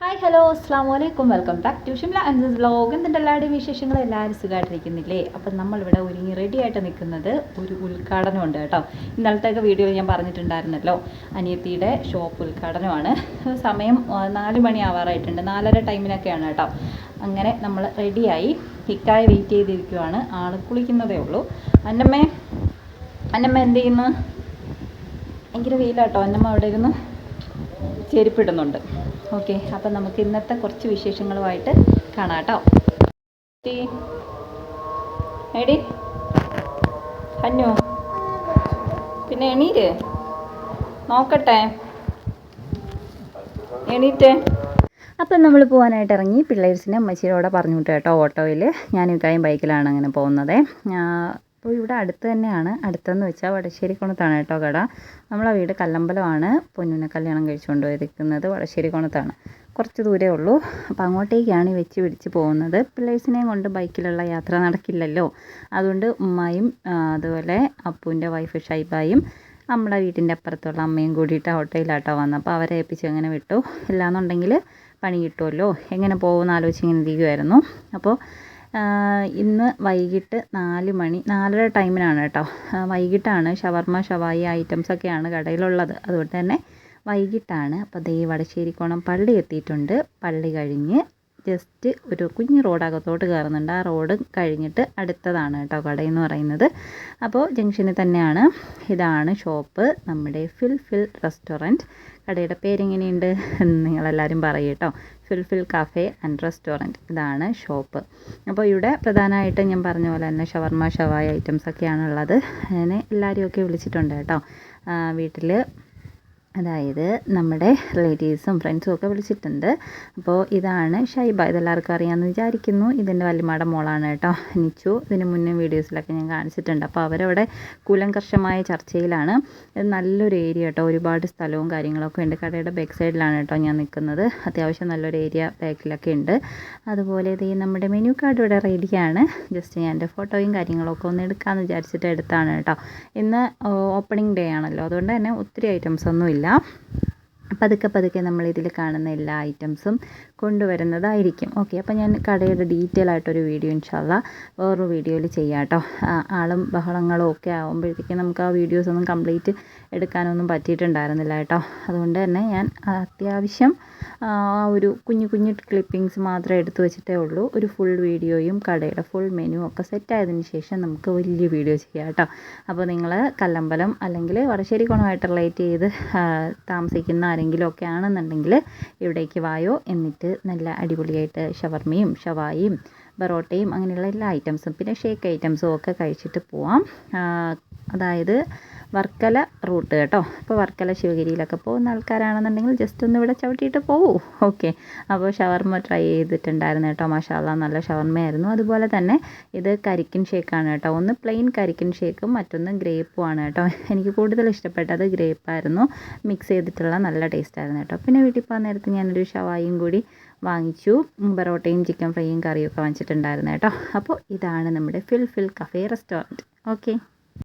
Hi hello അസ്സാം വലൈക്കും welcome back to Shimla and vlog എന്തിന്റെ എല്ലാവരുടെയും വിശേഷങ്ങൾ എല്ലാവരും സുഖമായിട്ടിരിക്കുന്നില്ലേ അപ്പം നമ്മളിവിടെ ഒരുങ്ങി റെഡി ആയിട്ട് നിൽക്കുന്നത് ഒരു ഉദ്ഘാടനമുണ്ട് കേട്ടോ. ഇന്നലത്തെയൊക്കെ വീഡിയോ ഞാൻ പറഞ്ഞിട്ടുണ്ടായിരുന്നല്ലോ അനിയത്തിയുടെ ഷോപ്പ് ഉദ്ഘാടനമാണ്. സമയം നാല് മണി ആവാറായിട്ടുണ്ട്. നാലര ടൈമിനൊക്കെയാണ് കേട്ടോ. അങ്ങനെ നമ്മൾ റെഡിയായി ഹിക്കായി വെയിറ്റ് ചെയ്തിരിക്കുവാണ്. ആൾ കുളിക്കുന്നതേ ഉള്ളൂ. അന്നമ്മേ അന്നമ്മ എന്ത് ചെയ്യുന്നു? ഭയങ്കര വെയിലാട്ടോ. അന്നമ്മ അവിടെ ഇരുന്ന്. ചെരുപ്പിടുന്നുണ്ട്. ഓക്കെ അപ്പം നമുക്ക് ഇന്നത്തെ കുറച്ച് വിശേഷങ്ങളുമായിട്ട് കാണാം കേട്ടോ. എടി അന്നു പിന്നെ എണീര്? നോക്കട്ടെ. എണീറ്റ്. അപ്പം നമ്മൾ പോകാനായിട്ട് ഇറങ്ങി പിള്ളേഴ്സിനെ അമ്മച്ചിയോടെ പറഞ്ഞു വിട്ടു കേട്ടോ ഓട്ടോയിൽ. ഞാനും ഇക്കായും ബൈക്കിലാണ് അങ്ങനെ പോകുന്നത്. അപ്പോൾ ഇവിടെ അടുത്ത് തന്നെയാണ്. അടുത്തെന്ന് വെച്ചാൽ വടശ്ശേരിക്കുണത്താണ് കേട്ടോ കട. നമ്മളെ വീട് കല്ലമ്പലമാണ്. പൊന്നുനെ കല്യാണം കഴിച്ചുകൊണ്ട് പോയിരിക്കുന്നത് വടശ്ശേരിക്കുണത്താണ് കുറച്ച് ദൂരേ ഉള്ളൂ. അപ്പോൾ അങ്ങോട്ടേക്കാണ് വെച്ച് പിടിച്ച് പോകുന്നത്. പിള്ളേഴ്സിനെയും കൊണ്ട് ബൈക്കിലുള്ള യാത്ര നടക്കില്ലല്ലോ. അതുകൊണ്ട് ഉമ്മായും അതുപോലെ അപ്പുവിന്റെ വൈഫ് ഷൈബായും നമ്മളെ വീട്ടിന്റെ അപ്പുറത്തുള്ള അമ്മയും കൂടിയിട്ട് ഓട്ടോയിലാട്ടോ വന്നത്. അപ്പോൾ അവരെ ഏൽപ്പിച്ച് അങ്ങനെ വിട്ടു. ഇല്ലാന്നുണ്ടെങ്കിൽ പണി കിട്ടുമല്ലോ. എങ്ങനെ പോകുമെന്ന് ആലോചിച്ച് ഇങ്ങനെ ഇരിക്കുമായിരുന്നു അപ്പോൾ ഇന്ന് വൈകിട്ട് നാല് മണി നാലര ടൈമിനാണ് കേട്ടോ. വൈകിട്ടാണ് ഷവർമ്മ ഷവായി ഐറ്റംസ് ഒക്കെയാണ് കടയിലുള്ളത്. അതുകൊണ്ട് തന്നെ വൈകിട്ടാണ്. അപ്പോൾ ദേ വടശ്ശേരിക്കോണം പള്ളി എത്തിയിട്ടുണ്ട്. പള്ളി കഴിഞ്ഞ് ജസ്റ്റ് ഒരു കുഞ്ഞു റോഡ് അകത്തോട്ട് കയറുന്നുണ്ട്. ആ റോഡ് കഴിഞ്ഞിട്ട് അടുത്തതാണ് കേട്ടോ കടയെന്ന് പറയുന്നത്. അപ്പോൾ ജംഗ്ഷനിൽ തന്നെയാണ്. ഇതാണ് ഷോപ്പ്. നമ്മുടെ ഫിൽ ഫിൽ റെസ്റ്റോറന്റ്. കടയുടെ പേരെങ്ങനെയുണ്ട് എന്ന് നിങ്ങളെല്ലാവരും പറയും കേട്ടോ. Fill fill cafe and restaurant. ഇതാണ് ഷോപ്പ്. അപ്പോൾ ഇവിടെ പ്രധാനമായിട്ട് ഞാൻ പറഞ്ഞ പോലെ തന്നെ ഷവർമ്മ ഷവായ ഐറ്റംസ് ഒക്കെയാണ് ഉള്ളത്. അങ്ങനെ എല്ലാവരെയൊക്കെ വിളിച്ചിട്ടുണ്ട് കേട്ടോ. വീട്ടിൽ അതായത് നമ്മുടെ റിലേറ്റീവ്സും ഫ്രണ്ട്സും ഒക്കെ വിളിച്ചിട്ടുണ്ട്. അപ്പോൾ ഇതാണ് ഷൈബ. ഇതെല്ലാവർക്കും അറിയാമെന്ന് വിചാരിക്കുന്നു. ഇതിന്റെ വല്യമ്മയുടെ മോളാണ് കേട്ടോ നിച്ചു. ഇതിന് മുന്നേ വീഡിയോസിലൊക്കെ ഞാൻ കാണിച്ചിട്ടുണ്ട്. അപ്പോൾ അവരവിടെ കൂലങ്കർഷമായ ചർച്ചയിലാണ്. ഇത് നല്ലൊരു ഏരിയ കേട്ടോ. ഒരുപാട് സ്ഥലവും കാര്യങ്ങളൊക്കെ ഉണ്ട്. കടയുടെ ബാക്ക് സൈഡിലാണ് കേട്ടോ ഞാൻ നിൽക്കുന്നത്. അത്യാവശ്യം നല്ലൊരു ഏരിയ ബാക്കിലൊക്കെ ഉണ്ട്. അതുപോലെ ഇത് നമ്മുടെ മെനു കാർഡ് ഇവിടെ റെഡിയാണ് ജസ്റ്റ് ഞാൻ എന്റെ ഫോട്ടോയും കാര്യങ്ങളൊക്കെ ഒന്ന് എടുക്കാമെന്ന് വിചാരിച്ചിട്ട് എടുത്താണ് കേട്ടോ. ഇന്ന് ഓപ്പണിംഗ് ഡേ ആണല്ലോ. അതുകൊണ്ട് തന്നെ ഒത്തിരി ഐറ്റംസ് ഒന്നും ഇല്ല. പറ്റിയില്ല പതുക്കെ പതുക്കെ നമ്മൾ ഇതിൽ കാണുന്ന എല്ലാ ഐറ്റംസും കൊണ്ടുവരുന്നതായിരിക്കും. ഓക്കെ അപ്പോൾ ഞാൻ കടയുടെ ഡീറ്റെയിൽ ആയിട്ടൊരു വീഡിയോ ഇൻഷാല്ല വേറൊരു വീഡിയോയിൽ ചെയ്യാം കേട്ടോ ആളും ബഹളങ്ങളും ഒക്കെ ആകുമ്പോഴത്തേക്കും നമുക്ക് ആ വീഡിയോസ് ഒന്നും കംപ്ലീറ്റ് എടുക്കാനൊന്നും പറ്റിയിട്ടുണ്ടായിരുന്നില്ല കേട്ടോ അതുകൊണ്ട് തന്നെ ഞാൻ അത്യാവശ്യം ആ ഒരു കുഞ്ഞു കുഞ്ഞു ക്ലിപ്പിങ്സ് മാത്രമേ എടുത്തു വെച്ചിട്ടേ ഉള്ളൂ. ഒരു ഫുൾ വീഡിയോയും കടയുടെ ഫുൾ മെനു ഒക്കെ സെറ്റ് ആയതിനു ശേഷം നമുക്ക് വലിയ വീഡിയോ ചെയ്യാം കേട്ടോ അപ്പോൾ നിങ്ങൾ കല്ലമ്പലം അല്ലെങ്കിൽ വടശ്ശേരി കുണമായിട്ട് റിലേറ്റ് ചെയ്ത് താമസിക്കുന്ന ആരെങ്കിലും ഒക്കെ ആണെന്നുണ്ടെങ്കിൽ ഇവിടേക്ക് വായോ എന്നിട്ട് നല്ല അടിപൊളിയായിട്ട് ഷവർമയും ഷവായിയും ബറോട്ടയും അങ്ങനെയുള്ള എല്ലാ ഐറ്റംസും പിന്നെ ഷേക്ക് ഐറ്റംസും ഒക്കെ കഴിച്ചിട്ട് പോവാം. അതായത് വർക്കല റൂട്ട് കേട്ടോ. അപ്പോൾ വർക്കല ശിവഗിരിയിലൊക്കെ പോകുന്ന ആൾക്കാരാണെന്നുണ്ടെങ്കിൽ ജസ്റ്റ് ഒന്ന് ഇവിടെ ചവിട്ടിയിട്ട് പോകൂ ഓക്കെ അപ്പോൾ ഷവർമ ട്രൈ ചെയ്തിട്ടുണ്ടായിരുന്നു കേട്ടോ. മഷാല നല്ല ഷവർമയായിരുന്നു. അതുപോലെ തന്നെ ഇത് കരിക്കിൻ ഷേക്കാണ് കേട്ടോ. ഒന്ന് പ്ലെയിൻ കരിക്കിൻ ഷേക്കും മറ്റൊന്ന് ഗ്രേപ്പും ആണ് കേട്ടോ. എനിക്ക് കൂടുതൽ ഇഷ്ടപ്പെട്ടത് ഗ്രേപ്പായിരുന്നു മിക്സ് ചെയ്തിട്ടുള്ള നല്ല ടേസ്റ്റ് ആയിരുന്നു കേട്ടോ. പിന്നെ വീട്ടിൽ പോകാൻ നേരത്ത് ഞാനൊരു ഷവായും കൂടി വാങ്ങിച്ചു. പൊറോട്ടയും ചിക്കൻ ഫ്രൈയും കറിയും ഒക്കെ വാങ്ങിച്ചിട്ടുണ്ടായിരുന്നു കേട്ടോ. അപ്പോൾ ഇതാണ് നമ്മുടെ fill fill cafe restaurant okay